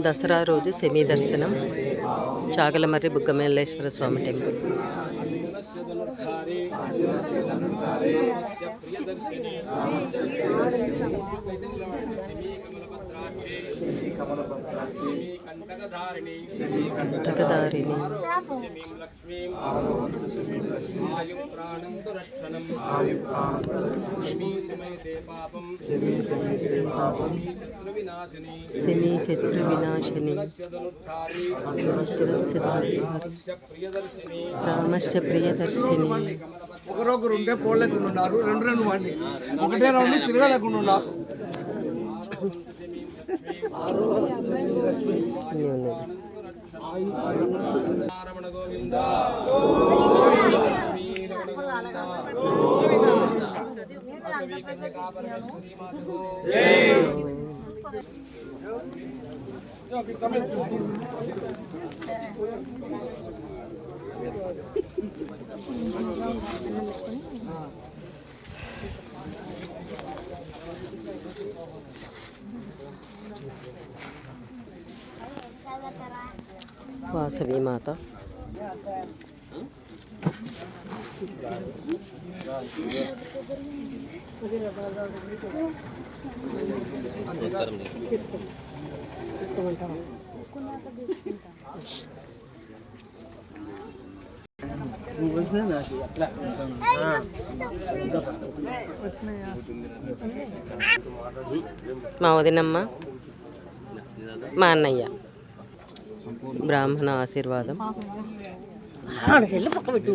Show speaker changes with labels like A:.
A: దసరా రోజు సెమీ దర్శనం చాగలమర్రి బుగ్గమల్లేశ్వర స్వామి టెంపుల్. కంటకదారిణి సెమీ శత్రు వినాశిని రామస్య ప్రియదర్శిని
B: ఒకరొకరు ఉంటే పోలేకుండా ఉన్నారు రెండు రెండు మంది ఒకటే రౌండ్ తిరగలేకుండా రమణ గోవింద
A: వాసవి మాత మా వదినమ్మ మా అన్నయ్య. బ్రాహ్మణ ఆశీర్వాదం.
C: അവിടെ ചെല്ലപ്പൊക്കെ വിട്ടു